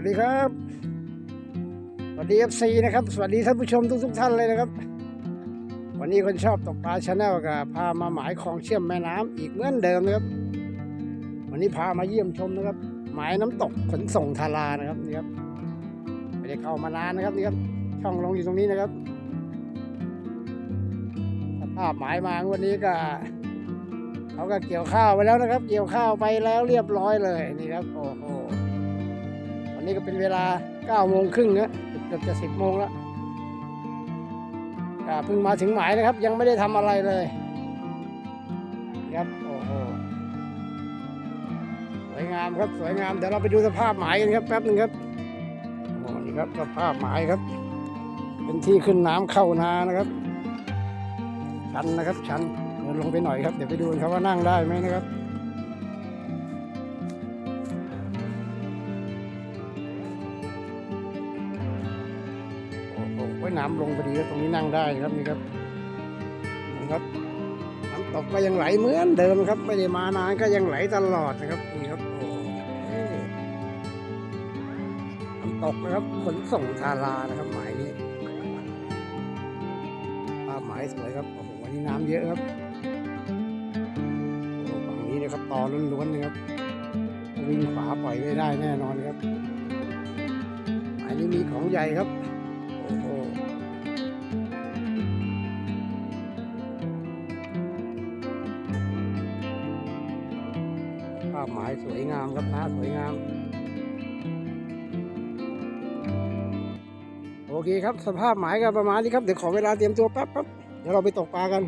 วัสดีครับ สวัสดีเอฟซีนะครับ สวัสดีท่านผู้ชมทุกทุกๆท่านเลยนะครับ วันนี้คนชอบตกปลาชาแนลก็พามาหมายของเชื่อมแม่น้ำอีกเหมือนเดิมนะครับ วันนี้พามาเยี่ยมชมนะครับ หมายน้ำตกขนส่งทารานะครับนี่ครับไม่ได้เข้ามานานนะครับนี่ครับ ช่องลงอยู่ตรงนี้นะครับสภาพหมายมาวันนี้ก็เขาก็เกี่ยวข้าวไปแล้วนะครับ เกี่ยวข้าวไปแล้วเรียบร้อยเลยนี่ครับ โอ้โหันนี้ก็เป็นเวลา9โมงครึ่งนะเกือบจะ 10โมงแล้วเพิ่งมาถึงหมายนะครับ ยังไม่ได้ทำอะไรเลยครับโอ้โหสวยงามครับสวยงามเดี๋ยวเราไปดูสภาพหมายกันครับแป๊บหนึงครับโอ้นี่ครับสภาพหมายครับ เป็นที่ขึ้นน้ำเข้านานะครับ ชันนะครับชันเดินลงไปหน่อยครับเดี๋ยวไปดูกันครับว่านั่งได้ไหมนะครับ น้ำลงพอดีครับตรงนี้นั่งได้ครับนี่ครับนี่ครับน้ำตกก็ยังไหลเหมือนเดิมครับ ไม่ได้มานานก็ยังไหลตลอดนะครับนี่ครับโอ้โหน้ำตกนะครับขนส่งทารานะครับ หมายนี้ภาพหมายสวยครับโอ้โหวันนี้น้ำเยอะครับโอ้ฝั่งนี้นะครับตอล้วนๆนะครับวิ่งขวาปล่อยไม่ได้แน่นอนครับหมายนี้มีของใหญ่ครับ วยงามครับนะสวยงาม โอเคครับ สภาพหมายก็ประมาณนี้ครับ เดี๋ยวขอเวลาเตรียมตัวแป๊บครับเดี๋ยวเราไปตกปลากัน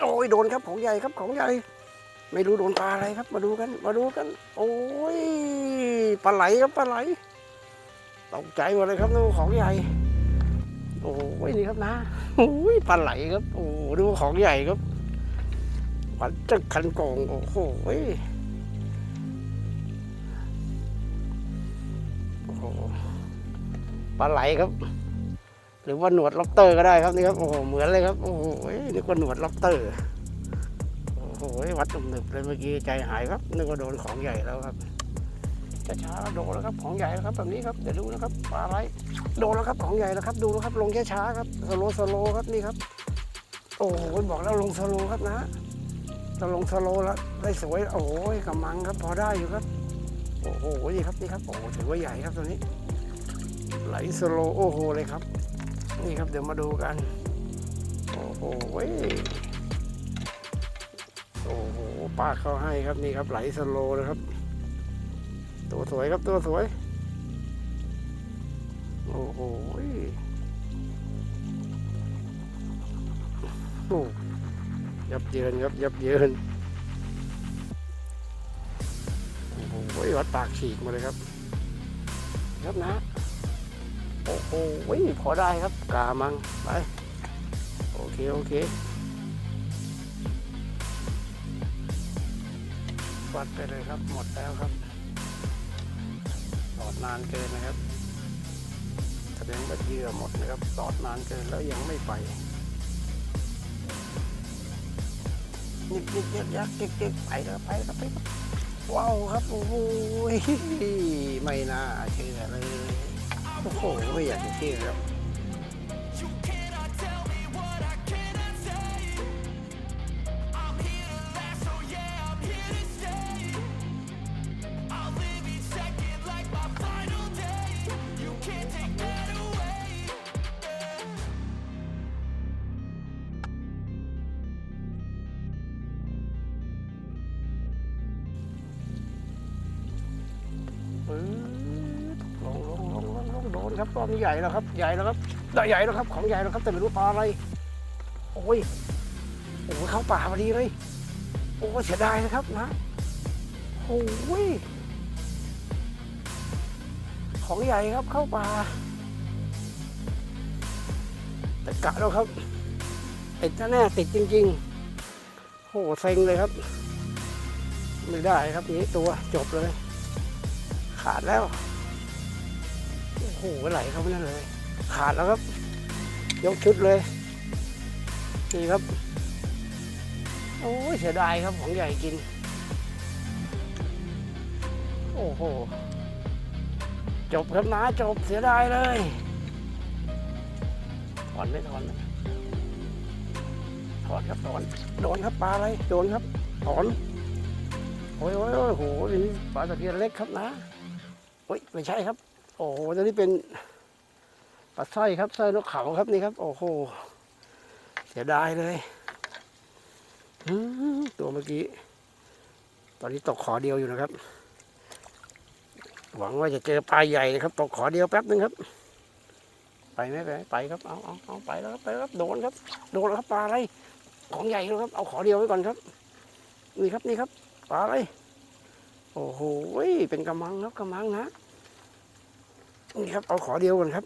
โอ้ยโดนครับของใหญ่ครับของใหญ่ ไม่รู้โดนปลาอะไรครับ มาดูกัน มาดูกัน โอ้ยปลาไหลครับปลาไหลตกใจหมดเลยครับดูของใหญ่ โอ้ยนี่ครับนะโอ้ยปลาไหลครับ โอ้ดูของใหญ่ครับ หวันจักคันกงโอ้โหโอ้โหปลาไหลครับ หรือว่าหนวดล็อบเตอร์ก็ได้ครับนี่ครับ โอ้โห เหมือนเลยครับ โอ้โหนึกว่าหนวดล็อบเตอร์ โอ้โห วัดตุ่มหนึบเลยเมื่อกี้ใจหายครับนึกว่าโดนของใหญ่แล้วครับช้าๆโดนแล้วครับของใหญ่แล้วครับแบบนี้ครับเดี๋ยวดูนะครับปลาอะไรโดนแล้วครับของใหญ่แล้วครับ ดูนะครับลงช้าๆครับสโลสโลครับนี่ครับ โอ้โหบอกแล้วลงสโลครับนะ จะลงสโลแล้วได้สวยโอ้ยกำมังครับพอได้อยู่ครับ โอ้โหนี่ครับนี่ครับโอ้ถือว่าใหญ่ครับตัวนี้ ไหลสโลโอ้โหเลยครับ นี่ครับเดี๋ยวมาดูกัน โอ้โหโอ้โหป้าเขาให้ครับนี่ครับไหลสโลนะครับ ตัวสวยครับตัวสวย โอ้โหโอ้ ยับเยินครับยับเยินโอ้โหวัดปากฉีกมาเลยครับครับนะ โอ้โหพอได้ครับกามังไปโอเค โอเควัดไปเลยครับหมดแล้วครับตอดนานเกินนะครับแสดงว่าเยื่อหมดนะครับตอดนานเกินแล้วยังไม่ไป นิดนิดยักยักเจ๊กเจ๊กไปแล้วไปแล้วไปแล้วว้าวครับ โอ้โหไม่น่าเชื่อเลย โอ้โหไม่อยากจะเชื่อครับ ครับตอนนี้ใหญ่แล้วครับ ใหญ่แล้วครับได้ใหญ่แล้วครับ ของใหญ่แล้วครับ แต่ไม่รู้ปลาอะไร โอ้ย โอ้ยเข้าป่าพอดีเลย โอ้ยเสียดายนะครับนะโอ้ย ของใหญ่ครับเข้าป่า แต่กะแล้วครับ ติดแน่ติดจริงๆโอ้เซ็งเลยครับ ไม่ได้ครับนี้ตัวจบเลย ขาดแล้ว หไหลเข้าไปนั่นเลย ขาดแล้วครับ ยกชุดเลย นี่ครับ โอ้เสียดายครับของใหญ่กิน โอ้โห จบครับนะจบเสียดายเลยถอนไม่ถอนถอนครับถอนโดนครับปลาอะไรโดนครับถอนโอ้ยโอ้ยโอ้ยโหนี่ปลาตะเพียนเล็กครับนะโอ้ยไม่ใช่ครับ โอ้โหตัวนี้เป็นปลาสร้อยครับสร้อยนกเขาครับนี่ครับ โอ้โห เสียดายเลยตัวเมื่อกี้ ตอนนี้ตกขอเดียวอยู่นะครับ หวังว่าจะเจอปลาใหญ่นะครับ ตกขอเดียวแป๊บนึงครับ ไปไหมไปไปครับ เอาเอาเอาไปแล้วครับไปแล้วครับ โดนครับ โดนครับปลาอะไร ของใหญ่แล้วครับ เอาขอเดียวไว้ก่อนครับ นี่ครับนี่ครับ ปลาอะไร โอ้โห เป็นกระมังครับกระมังนะ นี่ครับเอาขอเดียวก่อนครับ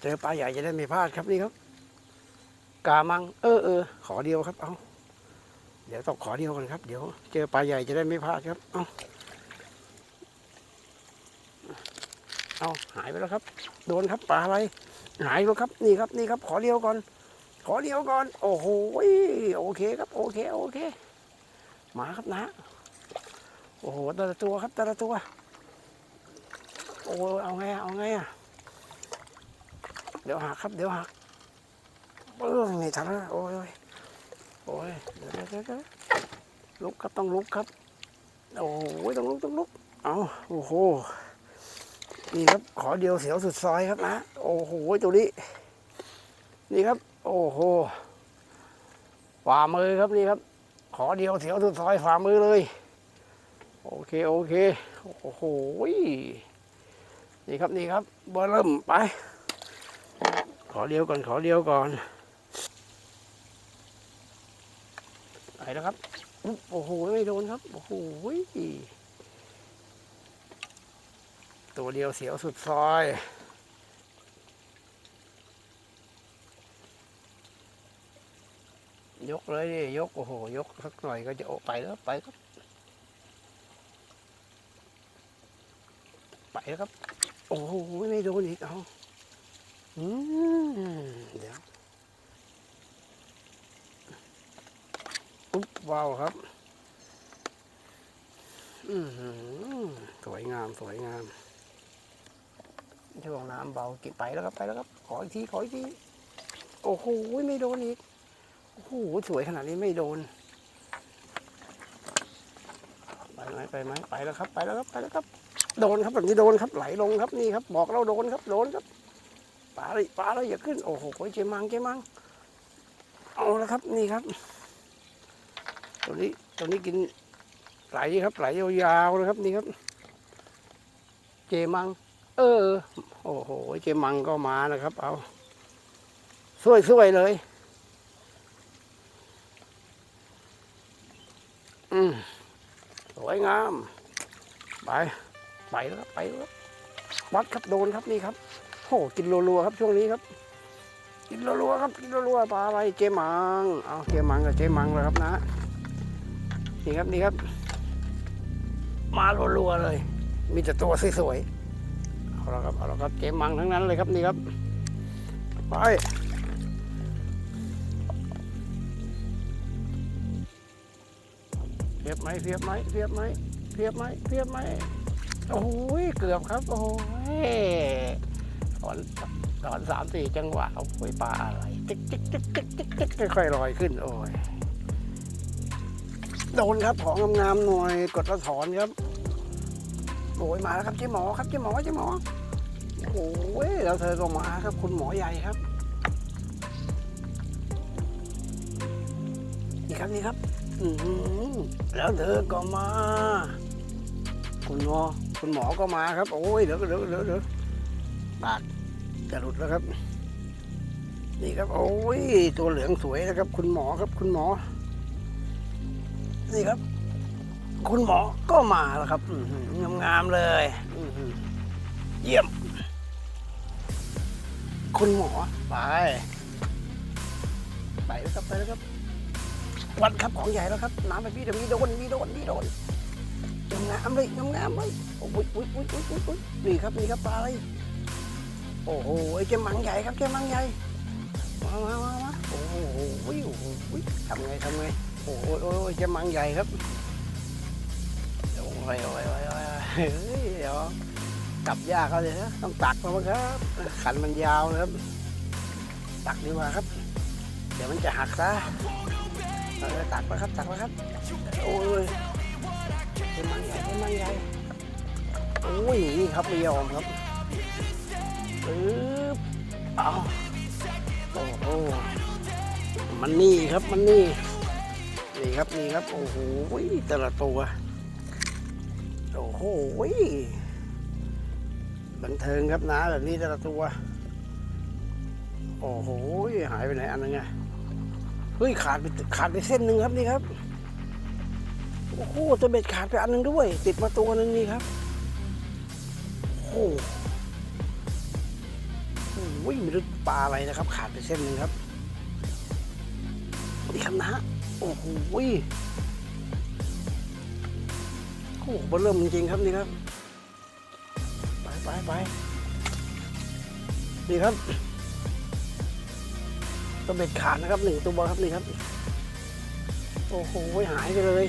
เจอปลาใหญ่จะได้ไม่พลาดครับนี่ครับกามัง เออเออขอเดียวครับ เอาเดี๋ยวต้องขอเดียวก่อนครับ เดี๋ยว เจอปลาใหญ่จะได้ไม่พลาดครับ เอาเอาหายไปแล้วครับ โดนครับปลาอะไรหายแล้วครับ นี่ครับนี่ครับ ขอเดียวก่อน ขอเดียวก่อน โอ้โหโอเคครับ โอเค โอเค มาครับนะ โอ้โหแต่ละตัวครับแต่ละตัว อ้เอาไงเอาไงอะเดี๋ยวหักครับ เดี๋ยวหักเออไม่ทันแล้วโอ้ยโอ้ยโอ้ยเดี๋ยวเดี๋ยวลุกครับต้องลุกครับ โอ้โหต้องลุกต้องลุกเอาโอ้โหนี่ครับขอเดียวเสียวสุดซอยครับนะโอ้โหตัวนี้ นี่ครับ โอ้โหฝ่ามือครับนี่ครับ ขอเดียวเสียวสุดซอยฝ่ามือเลย โอเค โอเค โอ้โห นี่ครับนี่ครับบอเริ่มไป ขอเดียวก่อนขอเดียวก่อนไปแล้วครับอุ๊บโอ้โหไม่โดนครับโอ้โหตัวเดียวเสียวสุดซอยยกเลยดิยกโอ้โหยกสักหน่อยก็จะโอไปแล้วไปครับไปแล้วครับ โอ้โหไม่โดนอีกเอาอืมเดี๋ยวอุ๊บว้าวครับ อือหือสวยงามสวยงามช่วงน้ำเบากินไปแล้วครับไปแล้วครับ ขออีกทีขออีกทีโอ้โหไม่โดนอีกโอ้โหสวยขนาดนี้ไม่โดนไปไหมไปไหมไปแล้วครับ ไปแล้วครับไปแล้วครับ โดนครับแบบนี้โดนครับไหลลงครับนี่ครับ บอกเราโดนครับโดนครับปลาเลยปลาเลยอย่าขึ้นโอ้โหเจมังเจมังเอาล้วครับนี่ครับ ตัวนี้ตัวนี้กินไหลครับไหลยาวๆเลยครับนี่ครับ เจมัง เออ โอ้โหเจมังก็มานะครับ เอาสวยๆเลย อืมสวยงาม ไป ไปแล้วครับไปแล้วครับวัดครับโดนครับนี่ครับโอ้กินรัวๆครับช่วงนี้ครับ กินรัวๆครับกินรัวๆปลาอะไรเจมังเอาเจมังกับเจมังเลยครับนะนี่ครับนี่ครับ มารัวๆเลย มีแต่ตัวสวยๆเอาละครับเอาละครับเจมังทั้งนั้นเลยครับนี่ครับไปเพียบไหมเพียบไหมเพียบไหมเพียบไหมเพียบไหม โอ้ยเกือบครับ โอ้ยถอนถอนสามสี่จังหวะโอ้ยปลาอะไรจิ๊กจิ๊กจิ๊กจิ๊กจิ๊กจิ๊กค่อยๆลอยขึ้น โอ้ยโดนครับของงามๆหน่อยกดแล้วถอนครับโอ้ยมาแล้วครับเจ๊หมอครับเจ๊หมอเจ๊หมอโอ้ยแล้วเธอก็มาครับ คุณหมอใหญ่ครับนี่ครับนี่ครับ อืมแล้วเธอก็มา คุณหมอ คุณหมอก็มาครับ โอ้ยเดี๋ยวเดี๋ยวเดี๋ยวเดี๋ยวปากจะหลุดแล้วครับ นี่ครับ โอ้ยตัวเหลืองสวยนะครับ คุณหมอครับ คุณหมอ นี่ครับ คุณหมอก็มาแล้วครับงามๆเลยเยี่ยม คุณหมอไปไปแล้วครับไปแล้วครับ วัดครับของใหญ่แล้วครับน้ำแบบนี้เดี๋ยวมีโดนมีโดนมีโดน งามเลยงามๆเลยโอ้ยอุ้ยอุ้ยอุ้ยอุ้ยอุ้ยนี่ครับนี่ครับปลาอะไรโอ้โหเจ้ามังใหญ่ครับเจ้ามังใหญ่มามามามาโอ้โหโอ้โหทำไงทำไงโอ้โหโอ้ยเจ้ามังใหญ่ครับโอ้ยโอ้ยโอ้ยโอ้ยเฮ้ยเดี๋ยวกลับยากเขาเลยนะต้องตักแล้วมั้งครับ ขันมันยาวนะครับ ตักดีกว่าครับ เดี๋ยวมันจะหักซะตักมาครับตักมาครับโอ้ย เป็นมังใหญ่เป็นมังใหญ่โอ้ยนี่ครับไม่ยอมครับปึ๊บเอาโอ้โหมันนี่ครับมันนี่นี่ครับนี่ครับโอ้โหแต่ละตัวโอ้โหบันเทิงครับนะแบบนี้แต่ละตัว โอ้โหหายไปไหนอันนึงอะเฮ้ยขาดไปขาดไปเส้นหนึ่งครับนี่ครับ โอ้โหตัวเบ็ดขาดไปอันหนึงด้วย ติดมาตัวนึงนี่ครับโอ้โหโอ้โหไม่รู้ปลาอะไรนะครับ ขาดไปเส้นหนึ่งครับนี่ครับนะโอ้โหโอ้โหบอร์เริ่มจริงๆครับนี่ครับ ไปไปไปนี่ครับตัวเบ็ดขาดนะครับหนึ่งตัวครับนี่ครับ โอ้โหหายไปเลย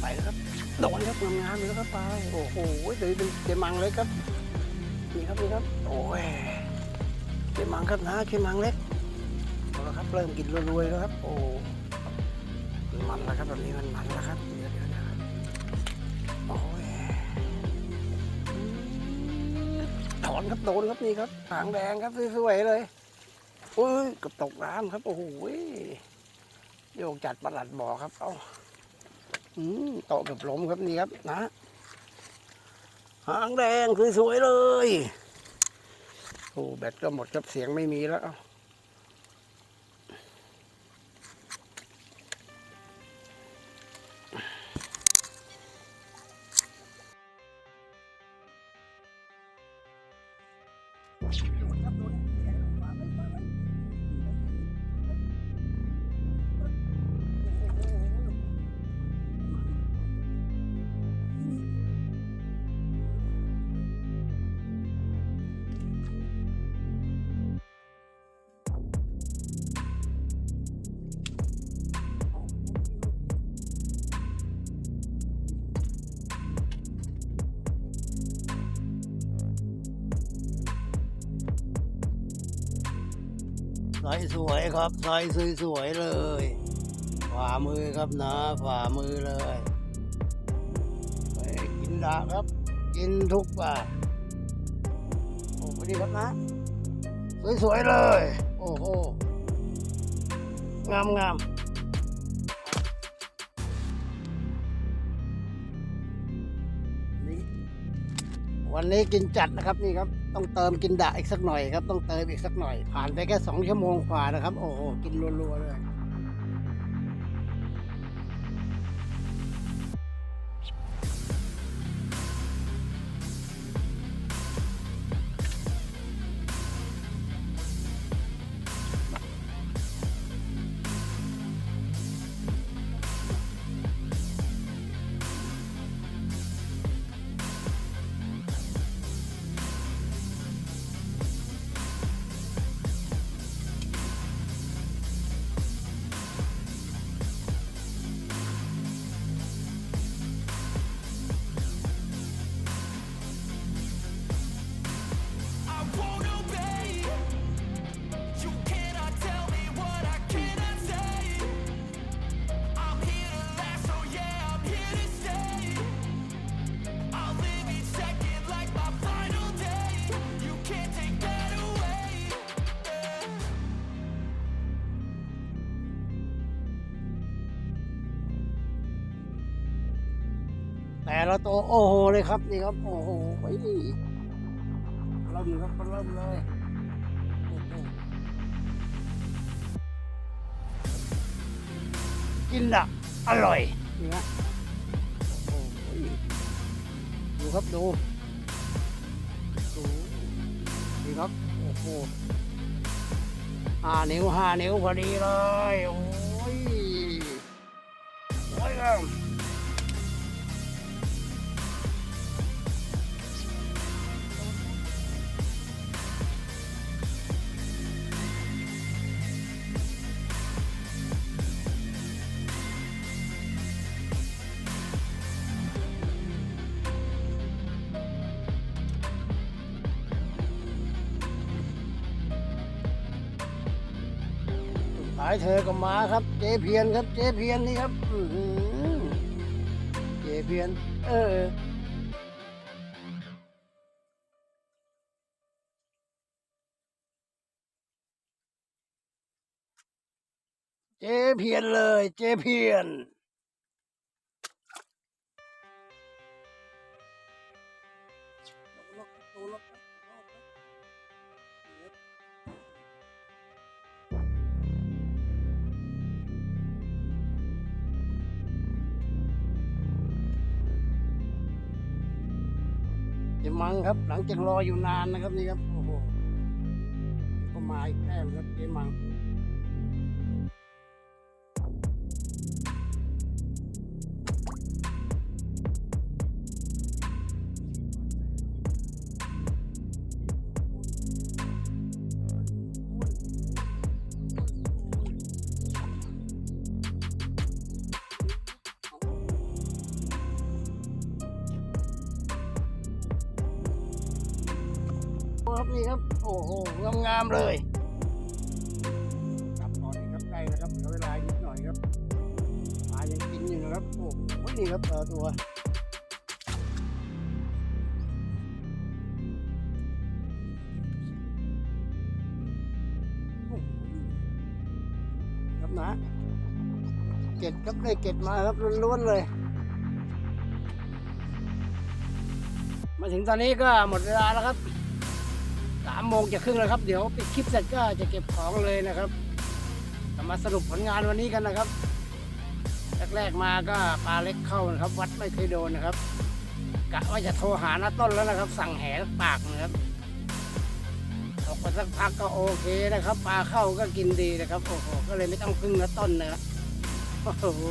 ไปแล้วครับโดนครับงามๆเลยครับปลาโอ้โหเดี๋ยวเป็นเจมังเล็กครับนี่ครับนี่ครับโอ้ยเจมังครับนะเจมังเล็กเอาละครับเริ่มกินรวยๆแล้วครับ โอ้มันแล้วครับแบบนี้มันมันแล้วครับเดี๋ยวเดี๋ยวเดี๋ยวโอ้ยถอนครับโดนครับนี่ครับหางแดงครับสวยๆเลยโอ้ยกับตกน้ำครับ โอ้โหโยกจัดประหลัดบ่อครับ เอ้า โตเกับล้มครับนี่ครับนะหางแดงสวยๆเลยโอ้แบตก็หมดครับเสียงไม่มีแล้ว ส่สวยครับใส่สวยๆเลยฝ่ามือครับนะฝ่ามือเลยไปกินดาครับ กินทุกป่าโอ้ไปดีครับนะ สวยๆเลย โอ้โหงามงามนี่วันนี้กินจัดนะครับนี่ครับ ต้องเติมกินดาอีกสักหน่อยครับ ต้องเติมอีกสักหน่อย ผ่านไปแค่สองชั่วโมงกว่านะครับ โอ้โห กินรัวๆเลย แต่ละตัวโอ้โหเลยครับนี่ครับ โอ้โหเริ่มครับเริ่มเลยกินอะอร่อยนี่ฮะดูครับดูดูนี่ครับโอ้โหห้านิ้วห้านิ้วพอดีเลย โอ้ยโอ้ยายเธอก็มาครับ เจเพียนครับ เจเพียนนี่ครับอืเจเพียน เออเจเพียนเลย เจเพียน มังครับ หลังจากรออยู่นานนะครับนี่ครับโอ้โหก็มาอีกแต้มครับเจมัง ครับนี่ครับ โอ้โหงามๆเลยครับตอนนี้ครับใกล้แล้วครับเหลือเวลาอีกนิดหน่อยครับปลายังกินอยู่นะครับโอ้โหนี่ครับเออตัวโอ้โหครับนะเก็ดครับได้เก็ดมาครับล้วนๆเลยมาถึงตอนนี้ก็หมดเวลาแล้วครับ สามโมงจะครึ่งแล้วครับ เดี๋ยวปิดคลิปเสร็จก็จะเก็บของเลยนะครับจะมาสรุปผลงานวันนี้กันนะครับ แรกๆมาก็ปลาเล็กเข้านะครับ วัดไม่เคยโดนนะครับกะว่าจะโทรหาน้าต้นแล้วนะครับ สั่งแหกปากนะครับออกไปสักพักก็โอเคนะครับ ปลาเข้าก็กินดีนะครับโอ้โหก็เลยไม่ต้องพึ่งน้าต้นนะครับโอ้โห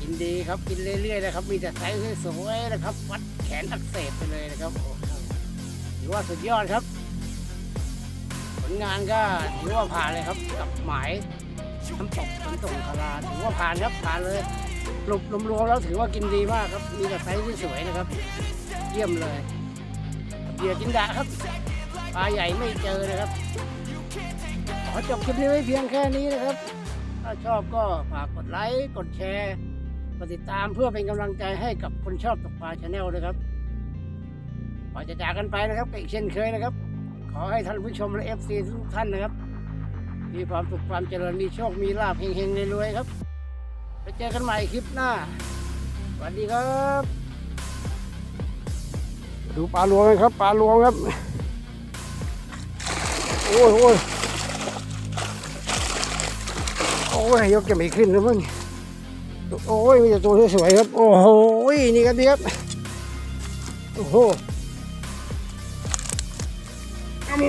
กินดีครับกินเรื่อยๆนะครับ มีแต่ไซส์สวยๆนะครับ วัดแขนอักเสบไปเลยนะครับโอ้โห ถือว่าสุดยอดครับ ผลงานก็ถือว่าผ่านเลยครับ กับหมายน้ำตกน้ำตกคาราถือว่าผ่านครับผ่านเลยรวมรวมๆแล้วถือว่ากินดีมากครับ มีแต่ไซส์ที่สวยนะครับ เยี่ยมเลยเหยื่อจินดาครับปลาใหญ่ไม่เจอนะครับ ขอจบคลิปนี้ไว้เพียงแค่นี้นะครับ ถ้าชอบก็ฝากกดไลค์ กดแชร์กดติดตามเพื่อเป็นกำลังใจให้กับคนชอบตกปลาชาแนลนะครับ ก่อนจะจากกันไปนะครับก็อีกเช่นเคยนะครับ ขอให้ท่านผู้ชมและเอฟซีทุกท่านนะครับ มีความสุขความเจริญมีโชคมีลาภเฮงๆรวยๆครับไปเจอกันใหม่คลิปหน้าสวัสดีครับ ดูปลาหลวงครับปลาหลวงครับ โอ้ยโอ้ยโอ้ยยกจะไม่ขึ้นแล้วมั้งโอ้ยมีแต่ตัวสวยๆครับ โอ้โหนี่ครับนี่ครับ โอ้โห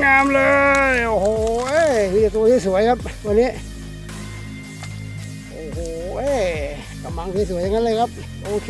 งามๆเลย โอ้โห้ยมีแต่ตัวที่สวยครับ วันนี้ โอ้โห้ยกำลังที่สวยๆอย่างนั้นเลยครับ โอเค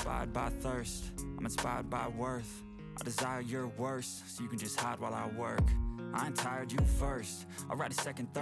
inspired by thirst, I'm inspired by worth. I desire your worst, so you can just hide while I work. I ain't tired, you first. I'll write a second, third.